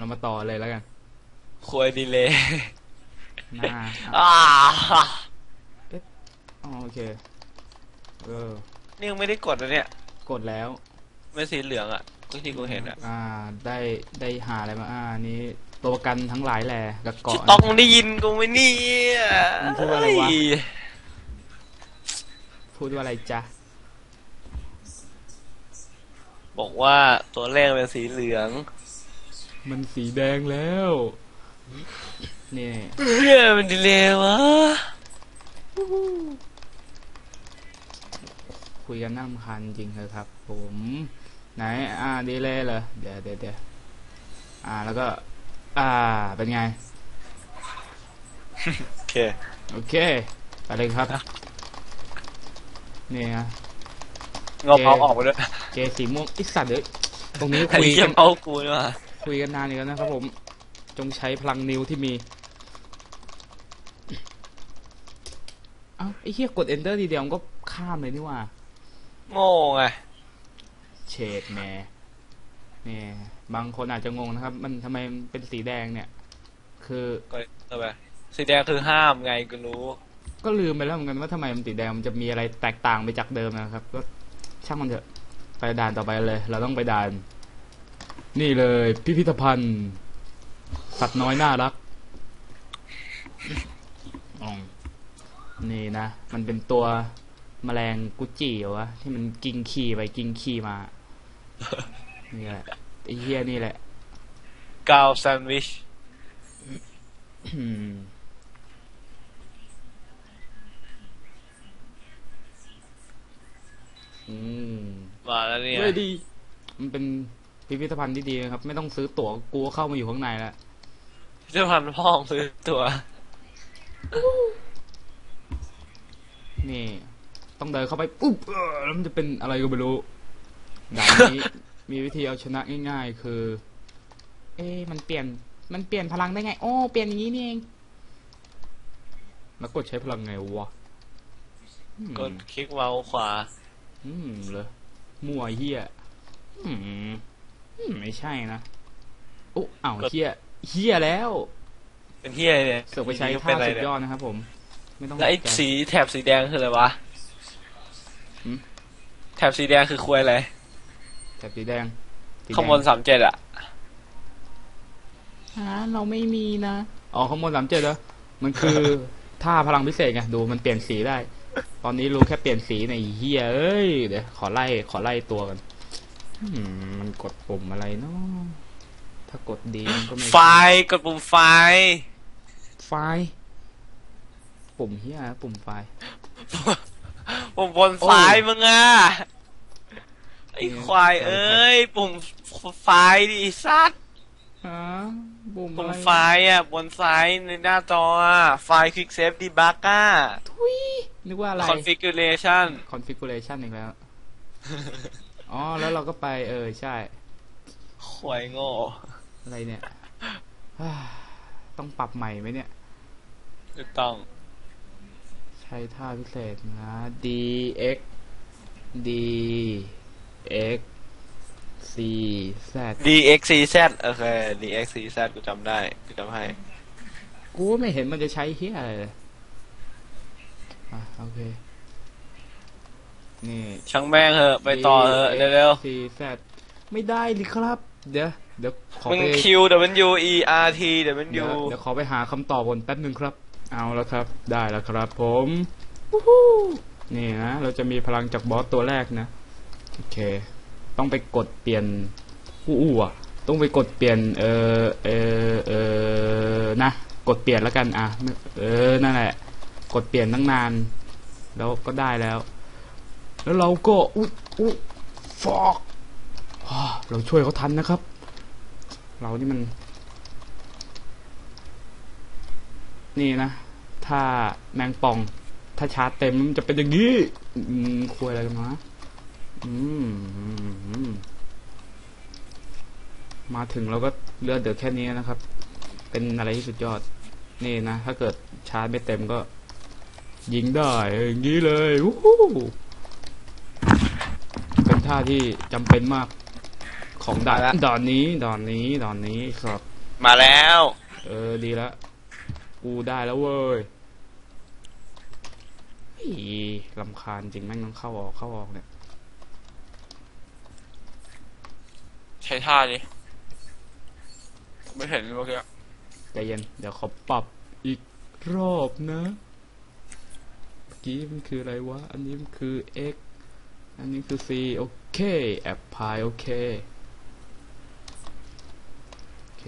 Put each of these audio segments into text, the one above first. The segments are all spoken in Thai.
เรามาต่อเลยแล้วกันควยดีเลยหน้าอ่าอ๋อโอเค เออ นี่ยังไม่ได้กดนะเนี่ยกดแล้ว ไม่สีเหลืองอะก็ที่กูเห็นอะอ่า ได้ได้หาอะไรมา อ่านี้ตัวประกันทั้งหลายแหล่กับเกาะ ต้องได้ยินกูไหมเนี่ยมันพูดว่าอะไรวะเยพูดว่าอะไรจ๊ะบอกว่าตัวแรกเป็นสีเหลือง มันสีแดงแล้วนี่เฮ้ยมันดีเลยวะ คุยกันน่ารำคาญจริงเลยครับ ผม ไหน อ่าดีเลยเหรอ เดี๋ยวเดี๋ยวเดี๋ยวอ่าแล้วก็ อ่า เป็นไง โอเค โอเคไปเลยครับนี่ฮะงอเผาออกไปด้วยเจสีม่วงไอสัตว์เอ้ยตรงนี้ไอ้คุยเหี้กัยนเมากูนี่ว่ะ คุยกันนานอยู่แล้วนะครับผมจงใช้พลังนิ้วที่มีเอ้าไอ้เหี้ยกด enter ทีเดียวมันก็ข้ามเลยนี่หว่าโง่ไงเฉดแหมนี่บางคนอาจจะงงนะครับ มันทำไมมันเป็นสีแดงเนี่ย คือ ก็เอาไปสีแดงคือห้ามไงกูรู้ ก็ลืมไปแล้วเหมือนกันว่าทำไมมันสีแดงมันจะมีอะไรแตกต่างไปจากเดิมนะครับ ก็ช่างมันเถอะ ไปด่านต่อไปเลย เราต้องไปด่าน นี่เลย พิพิธภัณฑ์สัตว์น้อยน่ารักอองนี่นะ มันเป็นตัวแมลงกุจิเหรอวะที่มันกินขี้ไปกินขี้มา นี่แหละไอ้เหี้ยนี่แหละกาวแซนด์วิชอืมอืมมาแล้วเนี่ยเฮ้ยดี มันเป็น พิพิธภัณฑ์ที่ดีนะครับ ไม่ต้องซื้อตั๋วกูก็เข้ามาอยู่ข้างในแล้วเจ้าพันพ่องซื้อตัวนี่ ต้องเดินเข้าไปปุ๊บเออแล้วมันจะเป็นอะไรก็ไม่รู้ด่านนี้ มีวิธีเอาชนะง่าย ๆ คือ เอ๊ะมันเปลี่ยน มันเปลี่ยนพลังได้ไง โอ้เปลี่ยนอย่างนี้นี่เองแล้วกดใช้พลังไงวะอืมกดคลิกเมาส์ขวา อืมเหรอมั่วเฮียอืมอืม ไม่ใช่นะ โอ้อ้าวกดเฮียเฮียแล้วเป็นที่อะไรเนี่ยเสือกไปใช้เป็ท่านอะไรสุดเนี่ยยอดนะครับผม ไม่ต้องแล้วไอ้ตกใจสีแถบสีแดงคืออะไรวะหืมแถบสีแดงคือควยอะไรแถบสีแดงสีแดงข้างบนสามเจ็ดอะฮะเราไม่มีนะอ๋อข้างบนสามเจ็ดเหรอมันคือท่าพลังพิเศษไงดูมันเปลี่ยนสีได้ ตอนนี้รู้แค่เปลี่ยนสีในเฮียเอ้ยเดี๋ยวขอไล่ขอไล่ตัวกันอืมมัน กดปุ่มอะไรเนาะถ้ากดดีมันก็ไม่ไฟล์กดปุ่มไฟล์ไฟล์ปุ่มเฮียปุ่มไฟล์ปุ่มบนซ้ายมึงอะไอ้นี่ควายเอ้ย ปุ่มไฟล์ดิสัตว์ฮะปุ่มปุ่อะมไรไฟล์อะบนซ้ายในหน้าจออะไฟล์ Quick Save Debug อะทุยนึกว่าอะไร Configuration configuration อีกแล้ว อ๋อ แล้วเราก็ไปเออใช่ควายโง่อะไรเนี่ยฮ่าต้องปรับใหม่ไหมเนี่ยถูกต้อง ใช้ท่าพิเศษนะ d x d x c z DXCZ โอเค DXCZ กูจำได้ กูจำให้ กูไม่เห็นมันจะใช้เฮียอะไรเลยอะโอเค นี่ ช่างแม่งเหอะ ไปต่อเหอะ เร็ว C Z ไม่ได้ดิครับ เดี๋ยวเดี๋ยวขอๆ มึง ไป Q W E R T เดี๋ยว W เดี๋ยวขอไปหาคำตอบบนแป๊บหนึ่งครับ เอาแล้วครับ ได้แล้วครับ ผมวู้ฮู้นี่นะเราจะมีพลังจากบอสตัวแรกนะ โอเค ต้องไปกดเปลี่ยนอู้อู้อะ ต้องไปกดเปลี่ยน เออเออเออนะ กดเปลี่ยนแล้วกันอะ เออ นั่นแหละ กดเปลี่ยนตั้งนาน แล้วก็ได้แล้ว แล้วเราก็อุ๊ยอุ๊ยฟอกเราช่วยเขาทันนะครับ เรานี่มัน นี่นะ ถ้าแมงป่อง ถ้าชาร์จเต็มมันจะเป็นอย่างนี้คุยอะไรกันมาอืมอืมมาถึงเราก็เลือดเดือดแค่นี้นะครับ เป็นอะไรที่สุดยอด นี่นะ ถ้าเกิดชาร์จไม่เต็มก็ ยิงได้อย่างนี้เลยวู้ ท่าที่จำเป็นมากขของด่านมาละด่านนี้ด่านนี้ด่านนี้ครับ มาแล้ว เออดีละกูได้แล้วเว้ยอีลำคาญจริงแม่งต้องเข้าออกเข้าออกเนี่ย ใช้ท่าดิไม่เห็นเมื่อกี้ใจเย็น เดี๋ยวเขาปรับอีกรอบนะเมื่อกี้มันคืออะไรวะ อันนี้มันคือ x อันนี้คือ c โอเคแอปพายโอเคโอเค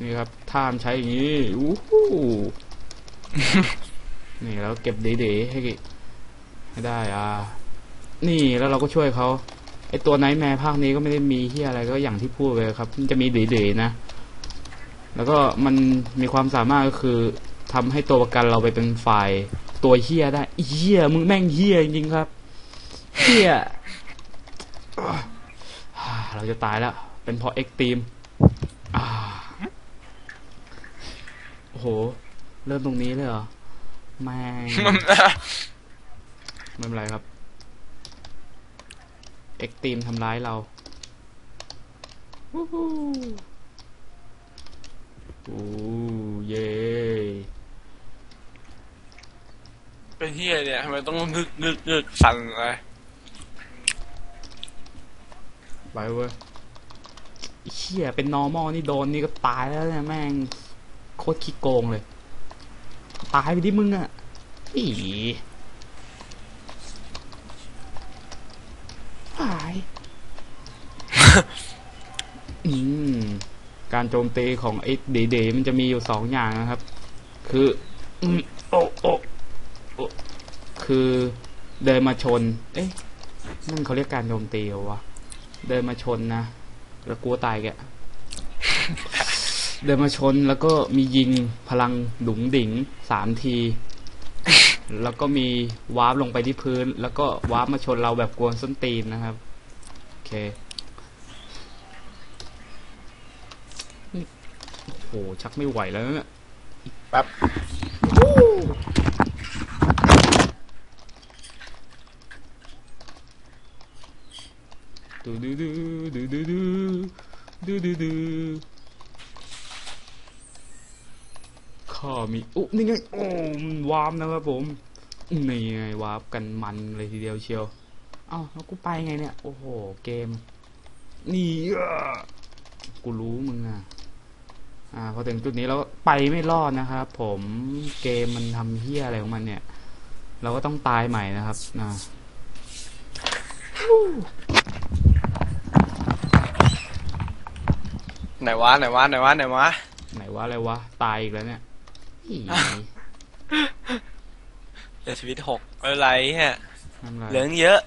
นี่ครับท่ามใช้อย่างนี้อู้หูนี่แล้วเก็บดีๆให้ให้ได้อ่านี่แล้วเราก็ช่วยเขาไอตัวไนท์แมร์ภาคนี้ก็ไม่ได้มีเฮียอะไรก็อย่างที่พูดเลยครับ มันจะมีเด๋ๆนะ แล้วก็มันมีความสามารถก็คือ ทำให้ตัวประกันเราไปเป็นฝ่ายตัวเฮียได้เฮียมึงแม่งเฮียจริงๆครับเฮียอ่าเราจะตายแล้ว เป็นเพราะเอ็กตีมอ่าโอ้โห เริ่มตรงนี้เลยเหรอแม่งไม่เป็นไรครับ เอ็กตีมทำร้ายเราวู้ฮู้โอ้เย่ เป็นที่อะไรเนี่ยทำไมต้องงึกงึกงึกสั่นอะไรไปเว้ยไอ้เชี่ยเป็น normal นี่โดนนี่ก็ตายแล้วเนี่ยแม่งโคตรขี้โกงเลย ตายไปดิมึงอะอีตายอืมการโจมตีของไอ้เด๋ๆมันจะมีอยู่สองอย่างนะครับ คือ อืมโอ้โอ้โอ้ คือเดินมาชน เอ๊ะนั่นเขาเรียกการโจมตีเหรอวะ เดินมาชนนะแล้วกลัวตายแกเดินมาชนแล้วก็มียิงพลังดุ๋งดิ่งสามที แล้วก็มีวาร์ปลงไปที่พื้น แล้วก็วาร์ปมาชนเราแบบกวนส้นตีนนะครับ โอเคโอ้โหชักไม่ไหวแล้วเนี่ยแป๊บ ดูดูดูดูดูดูดูดูดูข้ามีอุ๊นี่ไงโอ้มวาร์ปนะครับผมนี่ไงวาร์ปกันมันเลยทีเดียวเชียวเอ้าแล้วกูไปไงเนี่ย โอ้โห เกม นี่อะกูรู้มึงอะอ่าพอถึงจุดนี้เราก็ไปไม่รอดนะครับผมเกมมันทำเฮี้ยอะไรของมันเนี่ย เราก็ต้องตายใหม่นะครับนะ ไหนวะไหนวะไหนวะไหนวะ ไหนวะอะไรวะ ตายอีกแล้วเนี่ยอีเหลือชีวิตหกไม่เป็นไรฮะนั่นแหละเหลืองเยอะ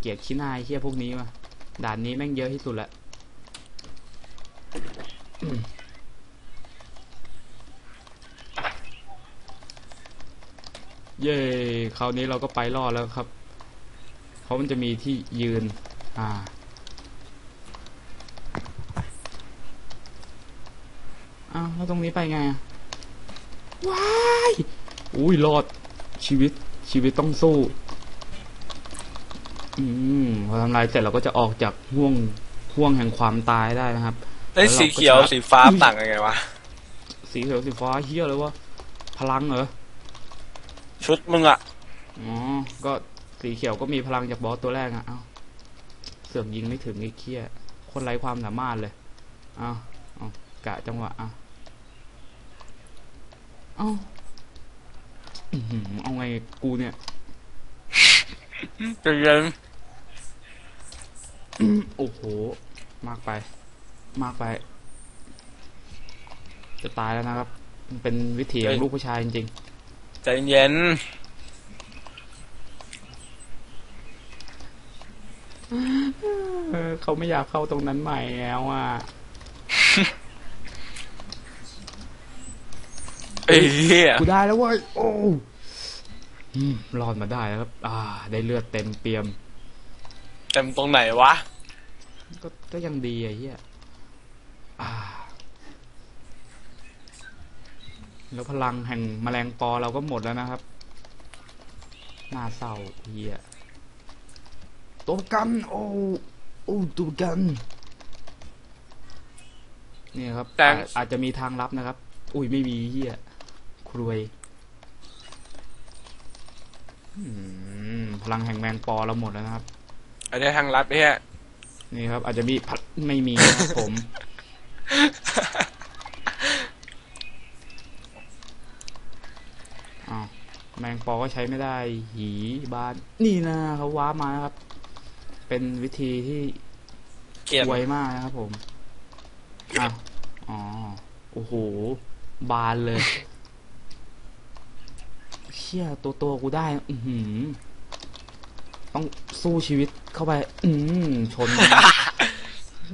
เกลียดขี้หนายเฮี้ยพวกนี้ว่ะด่านนี้แม่งเยอะที่สุดละอืมเย้คราวนี้เราก็ไปรอดแล้วครับ เพราะมันจะมีที่ยืน อ่า อ้าวแล้วตรงนี้ไปไงอะว้ายอุ้ยรอดชีวิตชีวิตต้องสู้ อืมพอทำลายเสร็จเราก็จะออกจากห่วงห่วงแห่งความตายได้นะครับไอ้ยสีเขียวสีฟ้าต่างกันไงวะสีเขียวสีฟ้าเฮียเลยวะพลังเหรอชุดมึงอะอ๋อก็สีเขียวก็มีพลังจากบอสตัวแรกอะเอ้าเสือกยิงไม่ถึงไอ้เคี้ยคนไร้ความสามารถเลยเอ้าเอากะจังหวะเอ้า เอ้าอื้อหือเอาไงกูเนี่ยจะเย็นโอ้โห มากไป มากไป จะตายแล้วนะครับ มันเป็นวิถีของลูกผู้ชายจริงใจเย็นๆเออเขาไม่อยากเข้าตรงนั้นใหม่แล้วอะ ไอ้เหี้ยกูได้แล้วเว้ยโอ้อืมรอดมาได้แล้วครับ อ่า ได้เลือดเต็มเปี่ยม เต็มตรงไหนวะ ก็ก็ยังดีไอ้เหี้ยอ่า แล้วพลังแห่งแมลงปอเราก็หมดแล้วนะครับหน้าเศร้าเฮียตัวประกัน โอ้โอ้ตัวประกันนี่ครับแต่อาอาจจะมีทางลับนะครับ อุ้ยไม่มีเฮีย ครวยอืมพลังแห่งแมงปอเราหมดแล้วนะครับ อันนี้ทางลัดเนี่ยนี่ครับ อาจจะมีพัดไม่มีนะครับผม อ้าวแมงปอก็ใช้ไม่ได้ หีบานนี่นะเขาว้าร์ปมานะครับ เป็นวิธีที่เกลียดไวมากนะครับผม อ้าวอ๋อ โอ้โห บานเลยเชี่ยตัวตัวกูได้ อือหือต้องสู้ชีวิตเข้าไป อืมชนโอ้โห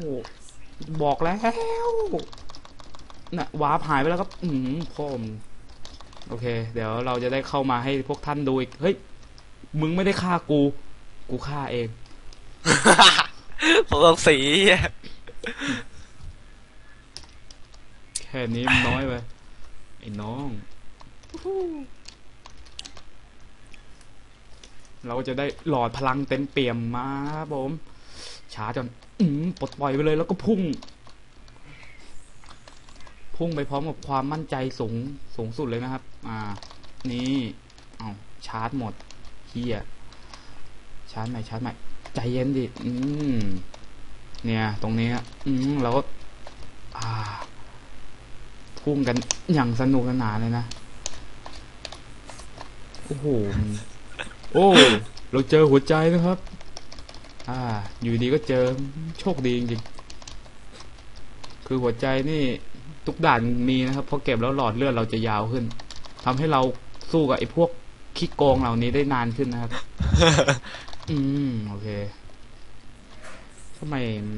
บอกแล้วน่ะวาร์ปหายไปแล้วครับ อืมพ่อมงโอเค เดี๋ยวเราจะได้เข้ามาให้พวกท่านดูอีก เฮ้ย มึงไม่ได้ฆ่ากู กูฆ่าเอง ผมต้องสีเหี้ยแค่นี้มันน้อยไปไอ้น้อง เราก็จะได้หลอดพลังเต็มเปี่ยมมาครับผมช้าจนอืปลดปล่อยไปเลยแล้วก็พุ่ง พุ่งไปพร้อมกับความมั่นใจสูงสูงสุดเลยนะครับ อ่า นี่เอาชาร์จหมดเฮียชาร์จใหม่ชาร์จใหม่ ใจเย็นดิอืมเนี่ย ตรงนี้อืมเราก็อ่า พุ่งกันอย่างสนุกสนานเลยนะ โอ้โหม โอ้ เราเจอหัวใจนะครับ อ่า อยู่ดีก็เจอ โชคดีจริงๆ คือหัวใจนี่ทุกด่านมีนะครับ พอเก็บแล้วหลอดเลือดเราจะยาวขึ้นทำให้เราสู้กับไอ้พวกขี้โกงเหล่านี้ได้นานขึ้นนะครับ อืม โอเคทำไม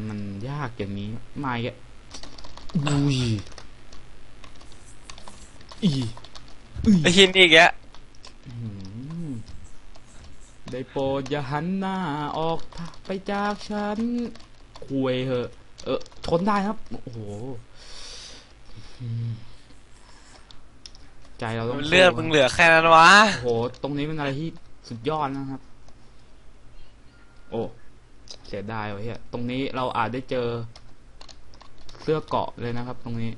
มันยากอย่างนี้ มาอีกแล้วอุ้ยอีอุ้ยไอ้หินอีกแกอืม ได้โปรดอย่าหันหน้าออกไปจากฉันคุยเหอะเออทนได้ครับ โอ้โหอืมใจเราต้องเลือดสู้มึงเหลือแค่นั้นวะโอ้โห ตรงนี้เป็นอะไรที่สุดยอดนะครับ โอ้เสียดายวะเฮียตรงนี้เราอาจได้เจอ เสื้อเกราะเลยนะครับ ตรงนี้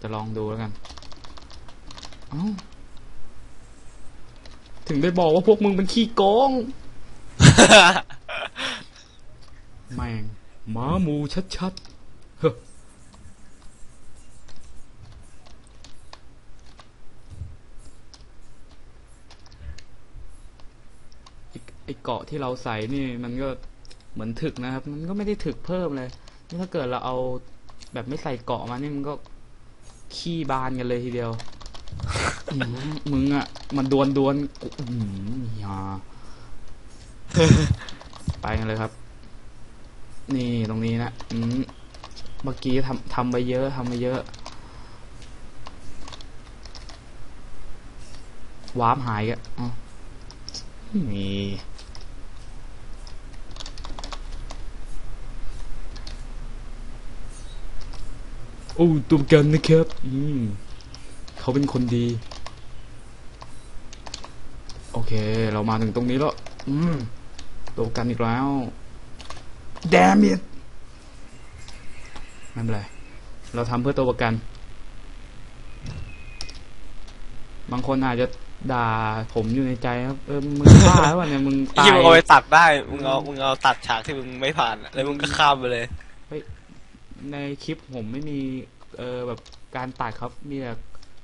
จะลองดูแล้วกัน เอ้า ถึงได้บอกว่าพวกมึงเป็นขี้โกง แม่งหมาหมูชัดๆเฮ้อไอ้ไอเกาะที่เราใส่นี่มันก็เหมือนถึกนะครับ มันก็ไม่ได้ถึกเพิ่มเลย นี่ถ้าเกิดเราเอาแบบไม่ใส่เกาะมานี่มันก็ขี้บานกันเลยทีเดียวอื้อหือ มึงอะ มันดวนดวนกูอื้อหือยาไปกันเลยครับ นี่ตรงนี้นะอืมเมื่อกี้ทำทำไปเยอะทำไปเยอะ วาร์ปหายอ๋อนี่โอ้ตัวประกันนะครับ อืม เขาเป็นคนดี เค เรามาถึงตรงนี้แล้ว อืมตัวประกันอีกแล้ว damn it ไม่เป็นไร เราทำเพื่อตัวประกัน บางคนอาจจะด่าผมอยู่ในใจครับ เออ มึงบ้าแล้ววะเนี่ยมึงตาที่ยมึงเอาไปตัดได้ มึงเอา มึงเอาตัดฉากที่มึงไม่ผ่านอะแล้วมึงก็ข้ามไปเลยในคลิปผมไม่มี เออแบบการตัดครับ มีแต่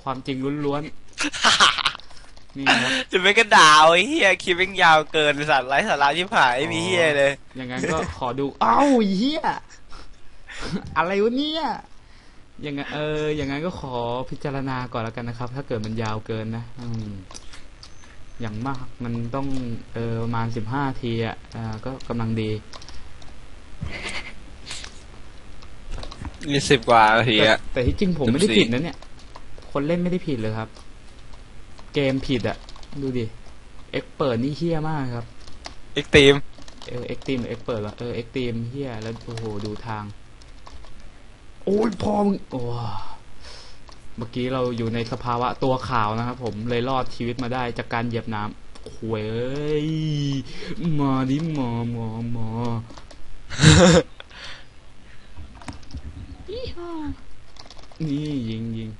ความจริงล้วนๆ นี่ครับจะไม่กระดาวไอ้เฮียคลิปแม่งยาวเกินสัตว์ไร้สาระที่ผ่านไอ้มีเฮียเลย อย่างนั้นก็ขอดู เอ้าไอ้เฮียอะไรวะเนี่ยอย่างงั้นเออ อย่างนั้นก็ขอพิจารณาก่อนแล้วกันนะครับ ถ้าเกิดมันยาวเกินนะอืมอย่างมากมันต้องเออประมาณสิบห้าทีอะอ่าก็กำลังดีมีสิบกว่านาทีแต่อะ แต่ที่จริงผมไม่ได้14 ผิดนะเนี่ย คนเล่นไม่ได้ผิดเลยครับ เกมผิดอะดูดิเอ็กเปิดนี่เฮี้ยมากครับอีกทีมเออเอ็กตีมเอ็กเปิดวะเออเอ็กตีมเฮียแล้วโอ้โหดูทาง โอ้ยพอมึงโอ้เมื่อกี้เราอยู่ในสภาวะตัวขาวนะครับผมเลยรอดชีวิตมาได้จากการเหยียบน้ำหวยเอ้ยมาดิมามามาอีห่านี่ยิงยิง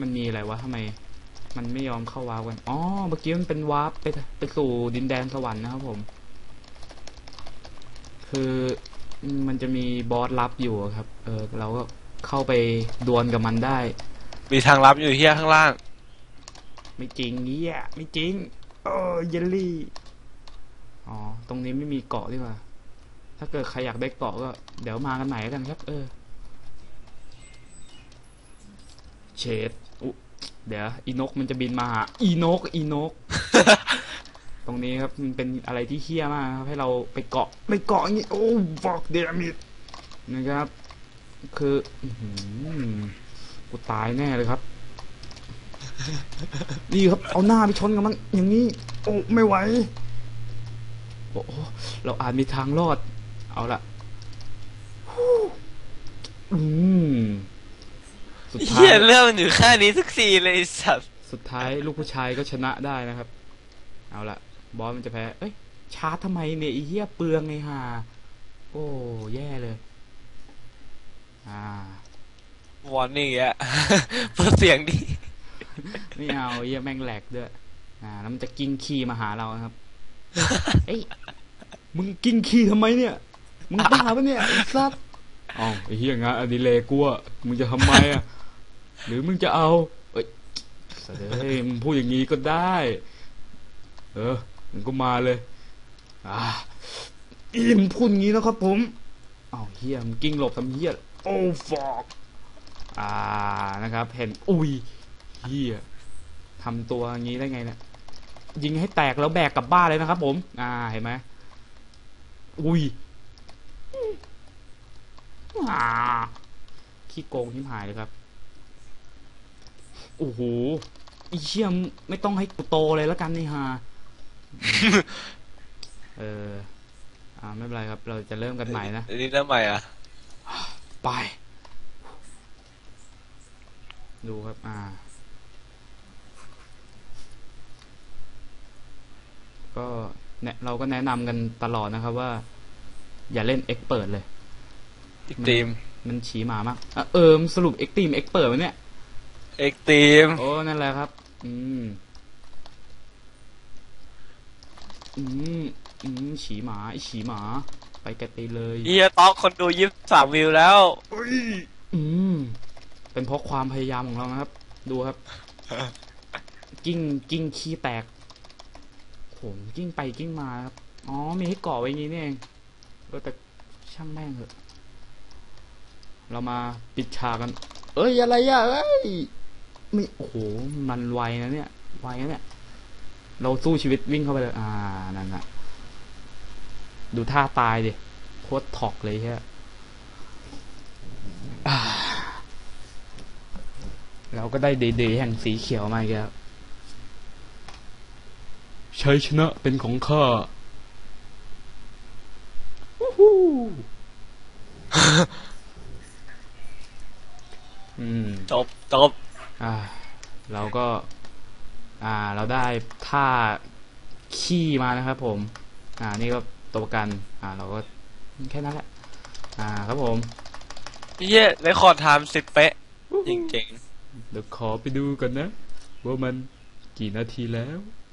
มันมีอะไรวะทำไม มันไม่ยอมเข้าวาร์ปกัน อ๋อ เมื่อกี้มันเป็นวาร์ปไปไปสู่ดินแดนสวรรค์นะครับผม คือมันจะมีบอสลับอยู่อะครับ เออ เราก็เข้าไปดวลกับมันได้ มีทางลับอยู่เฮียข้างล่าง ไม่จริงเงี้ยไม่จริง เออเยลลี่ อ๋อ ตรงนี้ไม่มีเกาะดีกว่า ถ้าเกิดใครอยากได้เกาะก็ เดี๋ยวมากันใหม่แล้วกันครับ เออ เชดอุ เดี๋ยวอีนกมันจะบินมาหาอีนกอีนก ตรงนี้ครับมันเป็นอะไรที่เฮี้ยมากครับให้เราไปเกาะไปเกาะอย่างงี้โอ้ fuck damn it นะครับ คืออื้อหือกูตายแน่เลยครับ นี่ครับ เอาหน้าไปชนกับมันอย่างนี้ โอ้ไม่ไหวโอ้โหเราอาจมีทางรอด เอาละฮู้อืม สุดท้าเฮียยเรื่องมันอยู่แค่นี้ทุกซีนเลยไอ้สัตว์สุดท้ายลูกผู้ชายก็ชนะได้นะครับ เอาละบอสมันจะแพ้ เอ้ยชาร์จทำไมเนี่ยไอีเหี้ยเปลืองไงห่าโอ้แย่เลย อ่าวอร์นิ่งอะเปิดเสียงดิไม่เอาไอ้เหี้ยแม่งแหลกด้วยอ่าแล้วมันจะกิ้งขี้มาหาเรานะครับเอ้ยมึงกิ้งขี้ทำไมเนี่ยมึงบ้าปะเนี่ยไอ้สัสอ๋อไอ้เหี้ยงะอดิเลกกูอะมึงจะทำไมอะ หรือมึงจะเอา เอ้ยเอ้ยมึงพูดอย่างนี้ก็ได้ เออมึงก็มาเลย อ่าอีมพูดงี้นะครับผมอ้าวเฮียมึงกิ้งหลบทำเฮียโอ้ฟอกอ่านะครับเห็นอุ้ยเฮียทำตัวงี้ได้ไงเนี่ยยิงให้แตกแล้วแบกกลับบ้านเลยนะครับ ผม อ่าเห็นไหมอุ้ยอ่าขี้โกงทิมหายเลยครับ โอ้โหอีเชี่ยมไม่ต้องให้กูโตเลยแล้วกันนี่ฮะเออ อ่าไม่เป็นไรครับ เราจะเริ่มกันใหม่นะอันนี้เริ่มใหม่อะ ไป ดูครับ อ่า ก็แนะเราก็แนะนำกันตลอดนะครับว่า อย่าเล่นเอ็กเปิดเลยอีกทีมมันฉีหมามากอะเออมนสรุปเอ็กตีมเอ็กเปิดวะเนี่ย เอ็กทีมโอ้ นั่นแหละครับ อืม อืม อืม ฉีหมาไอฉีหมา ไปกันไปเลยเฮียต๊อกคนดูยิบสามวิวแล้ว อืม เป็นเพราะความพยายามของเรานะครับ ดูครับ กิ้งกิ้งขี้แตกโหมกิ้งไปกิ้งมาครับ อ๋อ มีให้เกาะไว้อย่างนี้นี่เองเออแต่ช่างแม่งเถอะ เรามาปิดฉากกัน เอ้ย อะไรอะเอ้ย ไม่โอ้โหมันไวนะเนี่ยไวนะเนี่ย เราสู้ชีวิตวิ่งเข้าไปเลย อ่านั่นน่ะ ดูท่าตายดิโคตรถอกเลยใช่เราก็ได้เดย์แห่งสีเขียวมาอีกแล้วชัยชนะเป็นของข้าวู้ฮู้ อืม จบจบ อ่า เราก็ อ่า เรา ได้ท่าขี้มานะครับผม อ่า นี่ก็ตัวประกัน อ่า เราก็แค่นั้นแหละ อ่า ครับผมเฮียเรคคอร์ดไทม์สิบเป๊ะจริงเดี๋ยวขอไปดูกันนะ ว่ามันกี่นาทีแล้วๆ